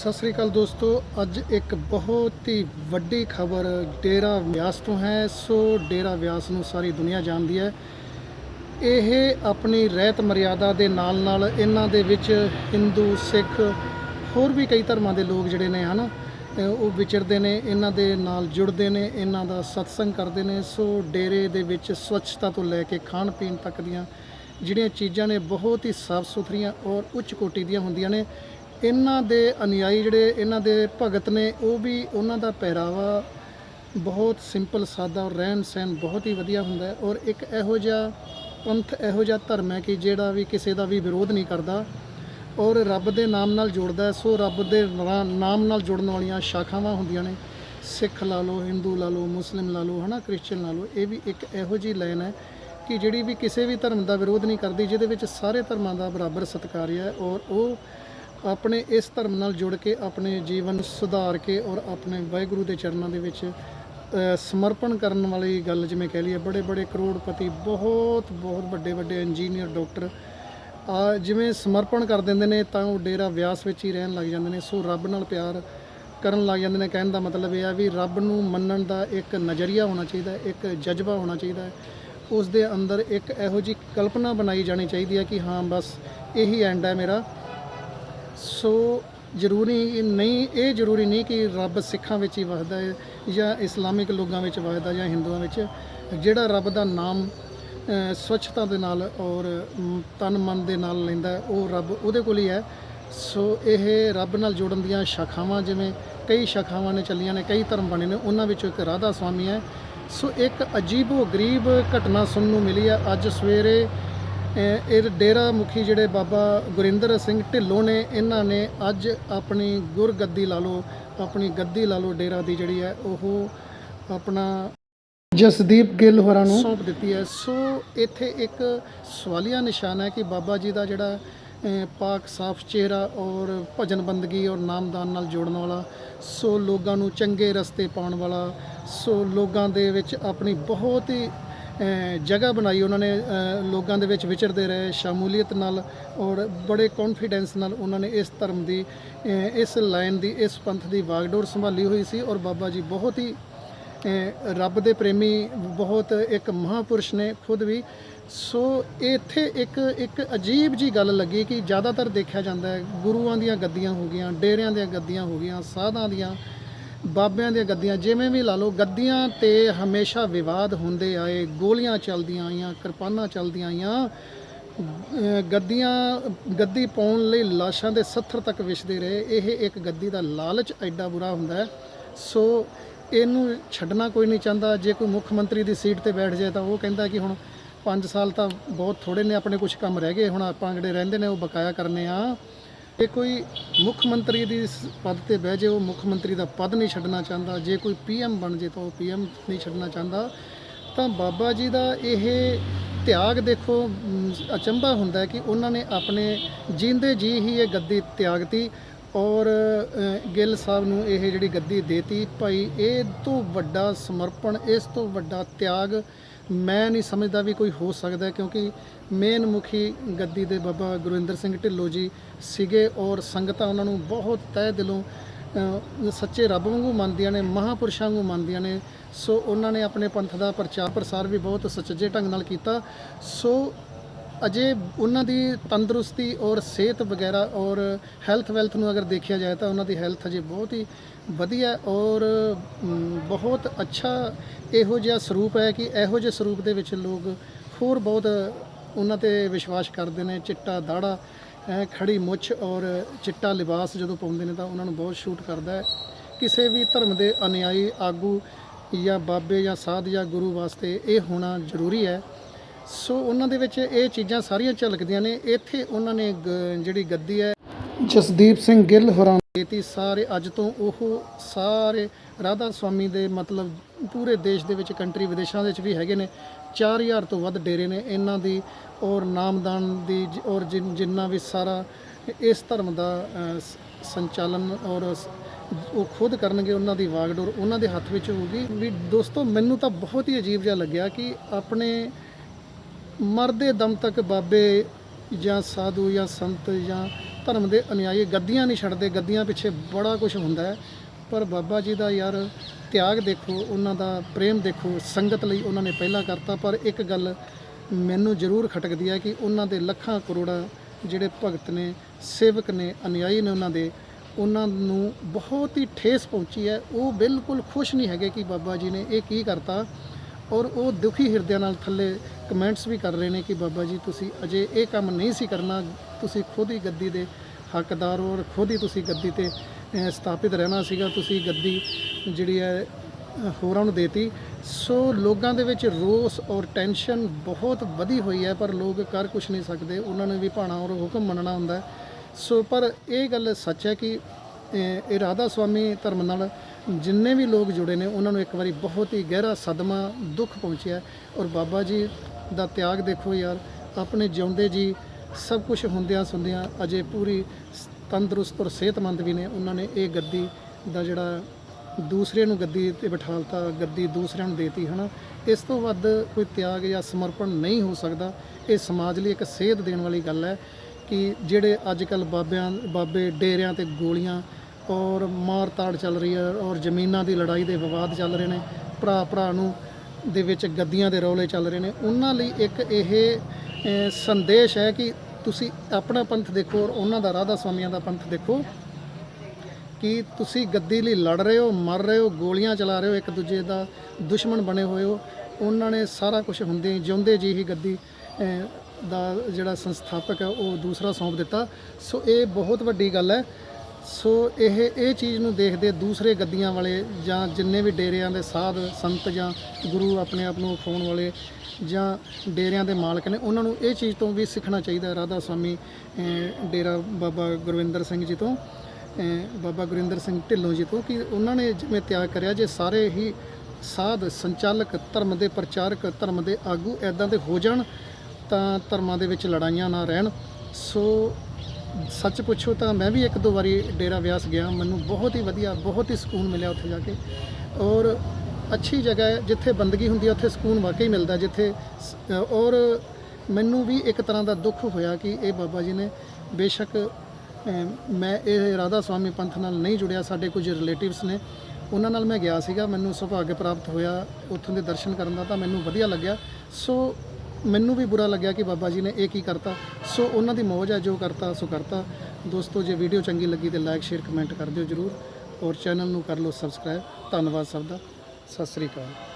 ਸਤਿ ਸ੍ਰੀ ਅਕਾਲ ਦੋਸਤੋ ਅੱਜ ਇੱਕ ਬਹੁਤ ਹੀ ਵੱਡੀ ਖਬਰ ਡੇਰਾ ਵਿਆਸ ਤੋਂ ਹੈ। ਸੋ ਡੇਰਾ ਵਿਆਸ ਨੂੰ ਸਾਰੀ ਦੁਨੀਆ ਜਾਣਦੀ ਹੈ। ਇਹ ਆਪਣੀ ਰਹਿਤ ਮਰਿਆਦਾ ਦੇ ਨਾਲ ਨਾਲ ਇਹਨਾਂ ਦੇ ਵਿੱਚ ਹਿੰਦੂ ਸਿੱਖ ਹੋਰ ਵੀ ਕਈ ਧਰਮਾਂ ਦੇ ਲੋਕ ਜਿਹੜੇ ਨੇ ਹਨ ਅ, ਉਹ ਵਿਚਰਦੇ ਨੇ ਇਹਨਾਂ ਦੇ ਨਾਲ ਜੁੜਦੇ ਨੇ ਇਹਨਾਂ ਦਾ ਸਤਸੰਗ ਕਰਦੇ ਨੇ। ਸੋ ਡੇਰੇ ਦੇ ਵਿੱਚ ਸਵੱਛਤਾ ਤੋਂ ਲੈ ਕੇ ਖਾਣ ਪੀਣ ਤੱਕ ਦੀਆਂ ਜਿਹੜੀਆਂ ਚੀਜ਼ਾਂ ਨੇ ਬਹੁਤ ਹੀ ਸਾਫ਼ ਸੁਥਰੀਆਂ ਔਰ ਉੱਚ ਕੋਟੀ ਦੀਆਂ ਹੁੰਦੀਆਂ ਨੇ। ਇਹਨਾਂ ਦੇ ਅਨੁਯਾਈ ਜਿਹੜੇ ਇਹਨਾਂ ਦੇ ਭਗਤ ਨੇ, ਉਹ ਵੀ ਉਹਨਾਂ ਦਾ ਪਹਿਰਾਵਾ ਬਹੁਤ ਸਿੰਪਲ ਸਾਦਾ ਔਰ ਰਹਿਣ ਸਹਿਣ ਬਹੁਤ ਹੀ ਵਧੀਆ ਹੁੰਦਾ ਔਰ ਇੱਕ ਇਹੋ ਜਿਹਾ ਪੰਥ, ਇਹੋ ਜਿਹਾ ਧਰਮ ਹੈ ਕਿ ਜਿਹੜਾ ਵੀ ਕਿਸੇ ਦਾ ਵੀ ਵਿਰੋਧ ਨਹੀਂ ਕਰਦਾ ਔਰ ਰੱਬ ਦੇ ਨਾਮ ਨਾਲ ਜੁੜਦਾ ਸੋ ਰੱਬ ਦੇ ਰਾ- ਨਾਮ ਨਾਲ ਜੁੜਨ ਵਾਲੀਆਂ ਸ਼ਾਖਾਵਾਂ ਹੁੰਦੀਆਂ ਨੇ। ਸਿੱਖ ਲਾ ਲਓ, ਹਿੰਦੂ ਲਾ ਲਓ, ਮੁਸਲਿਮ ਲਾ ਲਓ, ਹਨਾ, ਕ੍ਰਿਸਚੀਅਨ ਲਾ ਲਓ, ਇਹ ਵੀ ਇੱਕ ਇਹੋ ਜਿਹੀ ਲਾਈਨ ਹੈ ਕਿ ਜਿਹੜੀ ਵੀ ਕਿਸੇ ਵੀ ਧਰਮ ਦਾ ਵਿਰੋਧ ਨਹੀਂ ਕਰਦੀ, ਜਿਹਦੇ ਵਿੱਚ ਸਾਰੇ ਧਰਮਾਂ ਦਾ ਬਰਾਬਰ ਸਤਿਕਾਰ ਹੈ ਔਰ ਉਹ ਆਪਣੇ ਇਸ ਧਰਮ ਨਾਲ ਜੁੜ ਕੇ ਆਪਣੇ ਜੀਵਨ ਨੂੰ ਸੁਧਾਰ ਕੇ ਔਰ ਆਪਣੇ ਵਾਹਿਗੁਰੂ ਦੇ ਚਰਨਾਂ ਦੇ ਵਿੱਚ ਸਮਰਪਣ ਕਰਨ ਵਾਲੀ ਗੱਲ ਜਿਵੇਂ ਕਹਿ ਲਈਏ, ਬੜੇ ਬੜੇ ਕਰੋੜਪਤੀ, ਬਹੁਤ ਬਹੁਤ ਵੱਡੇ ਵੱਡੇ ਇੰਜੀਨੀਅਰ ਡਾਕਟਰ ਆ ਜਿਵੇਂ ਸਮਰਪਣ ਕਰ ਦਿੰਦੇ ਨੇ ਤਾਂ ਉਹ ਡੇਰਾ ਵਿਆਸ ਵਿੱਚ ਹੀ ਰਹਿਣ ਲੱਗ ਜਾਂਦੇ ਨੇ। ਸੋ ਰੱਬ ਨਾਲ ਪਿਆਰ ਕਰਨ ਲੱਗ ਜਾਂਦੇ ਨੇ। ਕਹਿਣ ਦਾ ਮਤਲਬ ਇਹ ਆ ਵੀ ਰੱਬ ਨੂੰ ਮੰਨਣ ਦਾ ਇੱਕ ਨਜ਼ਰੀਆ ਹੋਣਾ ਚਾਹੀਦਾ, ਇੱਕ ਜਜ਼ਬਾ ਹੋਣਾ ਚਾਹੀਦਾ ਹੈ। ਉਸ ਦੇ ਅੰਦਰ ਇੱਕ ਇਹੋ ਜਿਹੀ ਕਲਪਨਾ ਬਣਾਈ ਜਾਣੀ ਚਾਹੀਦੀ ਹੈ ਕਿ ਹਾਂ, ਬਸ ਇਹੀ ਐਂਡ ਹੈ ਮੇਰਾ। ਸੋ ਜ਼ਰੂਰੀ ਨਹੀਂ, ਇਹ ਜ਼ਰੂਰੀ ਨਹੀਂ ਕਿ ਰੱਬ ਸਿੱਖਾਂ ਵਿੱਚ ਹੀ ਵਸਦਾ ਹੈ ਜਾਂ ਇਸਲਾਮਿਕ ਲੋਕਾਂ ਵਿੱਚ ਵਸਦਾ ਜਾਂ ਹਿੰਦੂਆਂ ਵਿੱਚ, ਜਿਹੜਾ ਰੱਬ ਦਾ ਨਾਮ ਸਵੱਛਤਾ ਦੇ ਨਾਲ ਔਰ ਤਨ ਮਨ ਦੇ ਨਾਲ ਲੈਂਦਾ ਉਹ ਰੱਬ ਉਹਦੇ ਕੋਲ ਹੀ ਹੈ। ਸੋ ਇਹ ਰੱਬ ਨਾਲ ਜੁੜਨ ਦੀਆਂ ਸ਼ਾਖਾਵਾਂ ਜਿਵੇਂ ਕਈ ਸ਼ਾਖਾਵਾਂ ਨੇ, ਚੱਲੀਆਂ ਨੇ, ਕਈ ਧਰਮ ਬਣੇ ਨੇ, ਉਹਨਾਂ ਵਿੱਚੋਂ ਇੱਕ ਰਾਧਾ ਸਵਾਮੀ ਹੈ। ਸੋ ਇੱਕ ਅਜੀਬੋ ਗਰੀਬ ਘਟਨਾ ਸੁਣਨ ਨੂੰ ਮਿਲੀ ਹੈ। ਅੱਜ ਸਵੇਰੇ ਇਹ ਡੇਰਾ ਮੁਖੀ ਜਿਹੜੇ ਬਾਬਾ ਗੁਰਿੰਦਰ ਸਿੰਘ ਢਿੱਲੋਂ ਨੇ, ਇਹਨਾਂ ਨੇ ਅੱਜ ਆਪਣੀ ਗੁਰਗੱਦੀ ਲਾ ਲਓ, ਆਪਣੀ ਗੱਦੀ ਲਾ ਲਓ ਡੇਰਾ ਦੀ ਜਿਹੜੀ ਹੈ, ਉਹ ਆਪਣਾ ਜਸਦੀਪ ਗਿੱਲ ਹੋਰਾਂ ਨੂੰ ਸੌਂਪ ਦਿੱਤੀ ਹੈ। ਸੋ ਇੱਥੇ ਇੱਕ ਸਵਾਲੀਆ ਨਿਸ਼ਾਨ ਹੈ ਕਿ ਬਾਬਾ ਜੀ ਦਾ ਜਿਹੜਾ ਪਾਕ ਸਾਫ਼ ਚਿਹਰਾ ਔਰ ਭਜਨ ਬੰਦਗੀ ਔਰ ਨਾਮਦਾਨ ਨਾਲ ਜੋੜਨ ਵਾਲਾ, ਸੋ ਲੋਕਾਂ ਨੂੰ ਚੰਗੇ ਰਸਤੇ ਪਾਉਣ ਵਾਲਾ, ਸੋ ਲੋਕਾਂ ਦੇ ਵਿੱਚ ਆਪਣੀ ਬਹੁਤ ਹੀ ਜਗ੍ਹਾ ਬਣਾਈ ਉਹਨਾਂ ਨੇ ਲੋਕਾਂ ਦੇ ਵਿੱਚ ਵਿਚਰਦੇ ਰਹੇ, ਸ਼ਮੂਲੀਅਤ ਨਾਲ ਔਰ ਬੜੇ ਕੌਨਫੀਡੈਂਸ ਨਾਲ ਉਹਨਾਂ ਨੇ ਇਸ ਧਰਮ ਦੀ ਇਸ ਲਾਈਨ ਦੀ, ਇਸ ਪੰਥ ਦੀ ਵਾਗਡੋਰ ਸੰਭਾਲੀ ਹੋਈ ਸੀ ਔਰ ਬਾਬਾ ਜੀ ਬਹੁਤ ਹੀ ਰੱਬ ਦੇ ਪ੍ਰੇਮੀ, ਬਹੁਤ ਇੱਕ ਮਹਾਪੁਰਸ਼ ਨੇ ਖੁਦ ਵੀ। ਸੋ ਇੱਥੇ ਇੱਕ ਇੱਕ ਅਜੀਬ ਜੀ ਗੱਲ ਲੱਗੀ ਕਿ ਜ਼ਿਆਦਾਤਰ ਦੇਖਿਆ ਜਾਂਦਾ ਹੈ, ਗੁਰੂਆਂ ਦੀਆਂ ਗੱਦੀਆਂ ਹੋ ਗਈਆਂ, ਡੇਰਿਆਂ ਦੀਆਂ ਗੱਦੀਆਂ ਹੋ ਗਈਆਂ, ਸਾਧਾਂ ਦੀਆਂ ਬਾਬਿਆਂ ਦੀਆਂ ਗੱਦੀਆਂ, ਜਿਵੇਂ ਵੀ ਲਾ ਲਓ, ਗੱਦੀਆਂ ਤੇ ਹਮੇਸ਼ਾ ਵਿਵਾਦ ਹੁੰਦੇ ਆਏ, ਗੋਲੀਆਂ ਚੱਲਦੀਆਂ ਆਈਆਂ, ਕਿਰਪਾਨਾਂ ਚੱਲਦੀਆਂ ਆਈਆਂ। ਗੱਦੀਆਂ, ਗੱਦੀ ਪਾਉਣ ਲਈ ਲਾਸ਼ਾਂ ਦੇ 70 ਤੱਕ ਵਿਛਦੇ ਰਹੇ। ਇਹ ਇੱਕ ਗੱਦੀ ਦਾ ਲਾਲਚ ਐਡਾ ਬੁਰਾ ਹੁੰਦਾ ਸੋ ਇਹਨੂੰ ਛੱਡਣਾ ਕੋਈ ਨਹੀਂ ਚਾਹੁੰਦਾ। ਜੇ ਕੋਈ ਮੁੱਖ ਮੰਤਰੀ ਦੀ ਸੀਟ ਤੇ ਬੈਠ ਜਾਏ ਤਾਂ ਉਹ ਕਹਿੰਦਾ ਕਿ ਹੁਣ 5 ਸਾਲ ਤਾਂ ਬਹੁਤ ਥੋੜੇ ਨੇ ਆਪਣੇ ਕੁਝ ਕੰਮ ਰਹਿ ਗਏ, ਹੁਣ ਆਪਾਂ ਜਿਹੜੇ ਰਹਿੰਦੇ ਨੇ ਉਹ ਬਕਾਇਆ ਕਰਨੇ ਆ। ਜੇ ਕੋਈ ਮੁੱਖ ਮੰਤਰੀ ਦੀ ਸ- ਪਦ ਤੇ ਬਹਿ ਜੇ ਉਹ ਮੁੱਖ ਮੰਤਰੀ ਦਾ ਪਦ ਨਹੀਂ ਛੱਡਣਾ ਚਾਹੁੰਦਾ। ਜੇ ਕੋਈ ਪੀਐਮ ਬਣ ਜੇ ਤਾਂ ਉਹ ਪੀਐਮ ਨਹੀਂ ਛੱਡਣਾ ਚਾਹੁੰਦਾ। ਤਾਂ ਬਾਬਾ ਜੀ ਦਾ ਇਹ ਤਿਆਗ ਦੇਖੋ ਅਚੰਭਾ ਹੁੰਦਾ ਕਿ ਉਹਨਾਂ ਨੇ ਆਪਣੇ ਜੀਂਦੇ ਜੀ ਹੀ ਇਹ ਗੱਦੀ ਤਿਆਗਤੀ ਔਰ ਗਿੱਲ ਸਾਹਿਬ ਨੂੰ ਇਹ ਜਿਹੜੀ ਗੱਦੀ ਦੇਤੀ। ਭਾਈ, ਇਹ ਤੋਂ ਵੱਡਾ ਸਮਰਪਣ, ਇਸ ਤੋਂ ਵੱਡਾ ਤਿਆਗ ਮੈਂ ਨਹੀਂ ਸਮਝਦਾ ਵੀ ਕੋਈ ਹੋ ਸਕਦਾ ਕਿਉਂਕਿ ਮੇਨ ਮੁਖੀ ਗੱਦੀ ਦੇ ਬਾਬਾ ਗੁਰਵਿੰਦਰ ਸਿੰਘ ਢਿੱਲੋਂ ਜੀ ਸੀਗੇ ਔਰ ਸੰਗਤਾਂ ਉਹਨਾਂ ਨੂੰ ਬਹੁਤ ਤਹਿ ਦਿਲੋਂ ਸੱਚੇ ਰੱਬ ਵਾਂਗੂ ਮੰਨਦੀਆਂ ਨੇ, ਮਹਾਪੁਰਸ਼ਾਂ ਵਾਂਗੂ ਮੰਨਦੀਆਂ ਨੇ। ਸੋ ਉਹਨਾਂ ਨੇ ਆਪਣੇ ਪੰਥ ਦਾ ਪ੍ਰਚਾਰ ਪ੍ਰਸਾਰ ਵੀ ਬਹੁਤ ਸੁਚੱਜੇ ਢੰਗ ਨਾਲ ਕੀਤਾ। ਸੋ ਅਜੇ ਉਹਨਾਂ ਦੀ ਤੰਦਰੁਸਤੀ ਔਰ ਸਿਹਤ ਵਗੈਰਾ ਔਰ ਹੈਲਥ ਵੈਲਥ ਨੂੰ ਅਗਰ ਦੇਖਿਆ ਜਾਏ ਤਾਂ ਉਹਨਾਂ ਦੀ ਹੈਲਥ ਅਜੇ ਬਹੁਤ ਹੀ ਵਧੀਆ ਔਰ ਬਹੁਤ ਅੱਛਾ ਇਹੋ ਜਿਹਾ ਸਰੂਪ ਹੈ ਕਿ ਇਹੋ ਜਿਹੇ ਸਰੂਪ ਦੇ ਵਿੱਚ ਲੋਕ ਹੋਰ ਬਹੁਤ ਉਹਨਾਂ ਤੇ ਵਿਸ਼ਵਾਸ ਕਰਦੇ ਨੇ, ਚਿੱਟਾ ਦਾੜਾ, ਐ ਖੜੀ ਮੁੱਛ ਔਰ ਚਿੱਟਾ ਲਿਬਾਸ ਜਦੋਂ ਪਾਉਂਦੇ ਨੇ ਤਾਂ ਉਹਨਾਂ ਨੂੰ ਬਹੁਤ ਸ਼ੂਟ ਕਰਦਾ ਹੈ। ਕਿਸੇ ਵੀ ਧਰਮ ਦੇ ਅਨਿਆਈ ਆਗੂ ਜਾਂ ਬਾਬੇ ਜਾਂ ਸਾਧ ਜਾਂ ਗੁਰੂ ਵਾਸਤੇ ਇਹ ਹੋਣਾ ਜ਼ਰੂਰੀ ਹੈ। ਸੋ ਉਹਨਾਂ ਦੇ ਵਿੱਚ ਇਹ ਚੀਜ਼ਾਂ ਸਾਰੀਆਂ ਝਲਕਦੀਆਂ ਨੇ। ਇੱਥੇ ਉਹਨਾਂ ਨੇ ਗ- ਜਿਹੜੀ ਗੱਦੀ ਹੈ ਜਸਦੀਪ ਸਿੰਘ ਗਿੱਲ ਹੋਰਾਂ ਨੇ ਸਾਰੇ ਅੱਜ ਤੋਂ ਉਹ ਸਾਰੇ ਰਾਧਾ ਸਵਾਮੀ ਦੇ ਮਤਲਬ ਪੂਰੇ ਦੇਸ਼ ਦੇ ਵਿੱਚ ਕੰਟਰੀ ਵਿਦੇਸ਼ਾਂ ਦੇ ਵਿੱਚ ਵੀ ਹੈਗੇ ਨੇ। 4000 ਤੋਂ ਵੱਧ ਡੇਰੇ ਨੇ। ਇਹਨਾਂ ਦੀ ਔਰ ਨਾਮਦਾਨ ਦੀ ਜ- ਔਰ ਜਿਨ- ਜਿੰਨਾ ਵੀ ਸਾਰਾ ਇਸ ਧਰਮ ਦਾ ਅ, ਸ- ਸੰਚਾਲਨ ਔਰ ਸ- ਉਹ ਖੁਦ ਕਰਨਗੇ ਉਹਨਾਂ ਦੀ ਵਾਗਡੋਰ ਉਹਨਾਂ ਦੇ ਹੱਥ ਵਿੱਚ ਹੋਊਗੀ। ਵੀ ਦੋਸਤੋ ਮੈਨੂੰ ਤਾਂ ਬਹੁਤ ਹੀ ਅਜੀਬ ਜਿਹਾ ਲੱਗਿਆ ਕਿ ਆਪਣੇ ਮਰਦੇ ਦਮ ਤੱਕ ਬਾਬੇ ਜਾਂ ਸਾਧੂ ਜਾਂ ਸੰਤ ਜਾਂ ਧਰਮ ਦੇ ਅਨੁਯਾਈ ਗੱਦੀਆਂ ਨਹੀਂ ਛੱਡਦੇ, ਗੱਦੀਆਂ ਪਿੱਛੇ ਬੜਾ ਕੁਝ ਹੁੰਦਾ ਹੈ। ਪਰ ਬਾਬਾ ਜੀ ਦਾ ਯਾਰ ਤਿਆਗ ਦੇਖੋ, ਉਹਨਾਂ ਦਾ ਪ੍ਰੇਮ ਦੇਖੋ, ਸੰਗਤ ਲਈ ਉਹਨਾਂ ਨੇ ਪਹਿਲਾਂ ਕਰਤਾ। ਪਰ ਇੱਕ ਗੱਲ ਮੈਨੂੰ ਜ਼ਰੂਰ ਖਟਕਦੀ ਹੈ ਕਿ ਉਹਨਾਂ ਦੇ ਲੱਖਾਂ ਕਰੋੜਾਂ ਜਿਹੜੇ ਭਗਤ ਨੇ, ਸੇਵਕ ਨੇ ਅਨੁਯਾਈ ਨੇ ਉਹਨਾਂ ਦੇ, ਉਹਨਾਂ ਨੂੰ ਬਹੁਤ ਹੀ ਠੇਸ ਪਹੁੰਚੀ ਹੈ। ਉਹ ਬਿਲਕੁਲ ਖੁਸ਼ ਨਹੀਂ ਹੈਗੇ ਕਿ ਬਾਬਾ ਜੀ ਨੇ ਇਹ ਕੀ ਕਰਤਾ। ਔਰ ਉਹ ਦੁਖੀ ਹਿਰਦਿਆਂ ਨਾਲ ਥੱਲੇ ਕਮੈਂਟਸ ਵੀ ਕਰ ਰਹੇ ਨੇ ਕਿ ਬਾਬਾ ਜੀ ਤੁਸੀਂ ਅਜੇ ਇਹ ਕੰਮ ਨਹੀਂ ਸੀ ਕਰਨਾ, ਤੁਸੀਂ ਖੁਦ ਹੀ ਗੱਦੀ ਦੇ ਹੱਕਦਾਰ ਔਰ ਖੁਦ ਹੀ ਤੁਸੀਂ ਗੱਦੀ ਤੇ ਸਥਾਪਿਤ ਰਹਿਣਾ ਸੀਗਾ, ਤੁਸੀਂ ਗੱਦੀ ਜਿਹੜੀ ਹੈ ਹੋਰਾਂ ਨੂੰ ਦੇਤੀ। ਸੋ ਲੋਕਾਂ ਦੇ ਵਿੱਚ ਰੋਸ ਔਰ ਟੈਨਸ਼ਨ ਬਹੁਤ ਵਧੀ ਹੋਈ ਹੈ, ਪਰ ਲੋਕ ਕਰ ਕੁਝ ਨਹੀਂ ਸਕਦੇ, ਉਹਨਾਂ ਨੇ ਵੀ ਭਾਣਾ ਔਰ ਹੁਕਮ ਮੰਨਣਾ ਹੁੰਦਾ ਸੋ ਪਰ ਇਹ ਗੱਲ ਸੱਚ ਹੈ ਕਿ ਇਹ ਰਾਧਾ ਸੁਆਮੀ ਧਰਮ ਨਾਲ ਜਿੰਨੇ ਵੀ ਲੋਕ ਜੁੜੇ ਨੇ, ਉਹਨਾਂ ਨੂੰ ਇੱਕ ਵਾਰੀ ਬਹੁਤ ਹੀ ਗਹਿਰਾ ਸਦਮਾ ਦੁੱਖ ਪਹੁੰਚਿਆ ਔਰ ਬਾਬਾ ਜੀ ਦਾ ਤਿਆਗ ਦੇਖੋ ਯਾਰ, ਆਪਣੇ ਜਿਉਂਦੇ ਜੀ ਸਭ ਕੁਝ ਹੁੰਦਿਆਂ ਸੁਣਦਿਆਂ ਅਜੇ ਪੂਰੀ ਤੰਦਰੁਸਤ ਔਰ ਸਿਹਤਮੰਦ ਵੀ ਨੇ। ਉਹਨਾਂ ਨੇ ਇਹ ਗੱਦੀ ਦਾ ਜਿਹੜਾ ਦੂਸਰੇ ਨੂੰ ਗੱਦੀ ਤੇ ਬਿਠਾਲਤਾ, ਗੱਦੀ ਦੂਸਰਿਆਂ ਨੂੰ ਦੇਤੀ, ਹਨਾ? ਇਸ ਤੋਂ ਵੱਧ ਕੋਈ ਤਿਆਗ ਜਾਂ ਸਮਰਪਣ ਨਹੀਂ ਹੋ ਸਕਦਾ। ਇਹ ਸਮਾਜ ਲਈ ਇੱਕ ਸੇਧ ਦੇਣ ਵਾਲੀ ਗੱਲ ਹੈ। ਕਿ ਜਿਹੜੇ ਅੱਜ ਕੱਲ ਬਾਬਿਆਂ, ਬਾਬੇ ਡੇਰਿਆਂ ਤੇ ਗੋਲੀਆਂ ਔਰ ਮਾਰ ਤਾੜ ਚੱਲ ਰਹੀ ਹੈ ਔਰ ਜ਼ਮੀਨਾਂ ਦੀ ਲੜਾਈ ਦੇ ਵਿਵਾਦ ਚੱਲ ਰਹੇ ਨੇ ਭਰਾ ਭਰਾ ਨੂੰ ਦੇ ਵਿੱਚ ਗੱਦੀਆਂ ਦੇ ਰੌਲੇ ਚੱਲ ਰਹੇ ਨੇ, ਉਹਨਾਂ ਲਈ ਇੱਕ ਇਹ ਸੰਦੇਸ਼ ਹੈ ਕਿ ਤੁਸੀਂ ਆਪਣਾ ਪੰਥ ਦੇਖੋ ਔਰ ਉਹਨਾਂ ਦਾ ਰਾਧਾ ਸਵਾਮੀਆਂ ਦਾ ਪੰਥ ਦੇਖੋ ਕਿ ਤੁਸੀਂ ਗੱਦੀ ਲਈ ਲੜ ਰਹੇ ਹੋ, ਮਰ ਰਹੇ ਹੋ, ਗੋਲੀਆਂ ਚਲਾ ਰਹੇ ਹੋ, ਇੱਕ ਦੂਜੇ ਦਾ ਦੁਸ਼ਮਣ ਬਣੇ ਹੋਏ ਹੋ, ਉਹਨਾਂ ਨੇ ਸਾਰਾ ਕੁਝ ਹੁੰਦੇ, ਜਿਉਂਦੇ ਜੀ ਹੀ ਗੱਦੀ ਦਾ ਜਿਹੜਾ ਸੰਸਥਾਪਕ ਹੈ, ਉਹ ਦੂਸਰਾ ਸੌਂਪ ਦਿੱਤਾ। ਸੋ ਇਹ ਬਹੁਤ ਵੱਡੀ ਗੱਲ ਹੈ। ਸੋ ਇਹ ਇਹ ਚੀਜ਼ ਨੂੰ ਦੇਖਦੇ ਦੂਸਰੇ ਗੱਦੀਆਂ ਵਾਲੇ ਜਾਂ ਜਿੰਨੇ ਵੀ ਡੇਰਿਆਂ ਦੇ ਸਾਧ ਸੰਤ ਜਾਂ ਗੁਰੂ ਆਪਣੇ ਆਪ ਨੂੰ ਖਾਉਣ ਵਾਲੇ ਜਾਂ ਡੇਰਿਆਂ ਦੇ ਮਾਲਕ ਨੇ, ਉਹਨਾਂ ਨੂੰ ਇਹ ਚੀਜ਼ ਤੋਂ ਵੀ ਸਿੱਖਣਾ ਚਾਹੀਦਾ ਰਾਧਾ ਸਵਾਮੀ ਡੇਰਾ ਬਾਬਾ ਗੁਰਵਿੰਦਰ ਸਿੰਘ ਜੀ ਤੋਂ ਬਾਬਾ ਗੁਰਿੰਦਰ ਸਿੰਘ ਢਿੱਲੋਂ ਜੀ ਤੋਂ ਕਿ ਉਹਨਾਂ ਨੇ ਜਿਵੇਂ ਤਿਆਗ ਕਰਿਆ ਜੇ ਸਾਰੇ ਹੀ ਸਾਧ ਸੰਚਾਲਕ ਧਰਮ ਦੇ ਪ੍ਰਚਾਰਕ ਧਰਮ ਦੇ ਆਗੂ ਐਦਾਂ ਦੇ ਹੋ ਜਾਣ ਤਾਂ ਧਰਮਾਂ ਦੇ ਵਿੱਚ ਲੜਾਈਆਂ ਨਾ ਰਹਿਣ। ਸੋ ਸੱਚ ਪੁੱਛੋ ਤਾਂ ਮੈਂ ਵੀ ਇੱਕ ਦੋ ਵਾਰੀ ਡੇਰਾ ਵਿਆਸ ਗਿਆ। ਮੈਨੂੰ ਬਹੁਤ ਹੀ ਵਧੀਆ, ਬਹੁਤ ਹੀ ਸਕੂਨ ਮਿਲਿਆ ਉੱਥੇ ਜਾ ਕੇ। ਔਰ ਅੱਛੀ ਜਗ੍ਹਾ ਹੈ, ਜਿੱਥੇ ਬੰਦਗੀ ਹੁੰਦੀ ਹੈ, ਉੱਥੇ ਸਕੂਨ ਵਾਕਈ ਮਿਲਦਾ ਜਿੱਥੇ ਔਰ ਮੈਨੂੰ ਵੀ ਇੱਕ ਤਰ੍ਹਾਂ ਦਾ ਦੁੱਖ ਹੋਇਆ ਕਿ ਇਹ ਬਾਬਾ ਜੀ ਨੇ ਬੇਸ਼ੱਕ ਮੈਂ ਇਹ ਰਾਧਾ ਸਵਾਮੀ ਪੰਥ ਨਾਲ ਨਹੀਂ ਜੁੜਿਆ, ਸਾਡੇ ਕੁਝ ਰਿਲੇਟਿਵਸ ਨੇ। ਉਹਨਾਂ ਨਾਲ ਮੈਂ ਗਿਆ ਸੀਗਾ, ਮੈਨੂੰ ਸੁਭਾਗ ਪ੍ਰਾਪਤ ਹੋਇਆ। ਉੱਥੋਂ ਦੇ ਦਰਸ਼ਨ ਕਰਨ ਦਾ ਤਾਂ ਮੈਨੂੰ ਵਧੀਆ ਲੱਗਿਆ। ਸੋ ਮੈਨੂੰ ਵੀ ਬੁਰਾ ਲੱਗਿਆ ਕਿ ਬਾਬਾ ਜੀ ਨੇ ਇਹ ਕੀ ਕਰਤਾ। ਸੋ ਉਹਨਾਂ ਦੀ ਮੌਜ ਹੈ, ਜੋ ਕਰਤਾ, ਸੋ ਕਰਤਾ। ਦੋਸਤੋ, ਜੇ ਵੀਡੀਓ ਚੰਗੀ ਲੱਗੀ ਤੇ ਲਾਈਕ ਸ਼ੇਅਰ ਕਮੈਂਟ ਕਰ ਦਿਓ ਜਰੂਰ। ਔਰ ਚੈਨਲ ਨੂੰ ਕਰ ਲਓ ਸਬਸਕ੍ਰਾਈਬ ਧੰਨਵਾਦ ਸਭ ਦਾ। ਸਤਿ ਸ੍ਰੀ ਅਕਾਲ।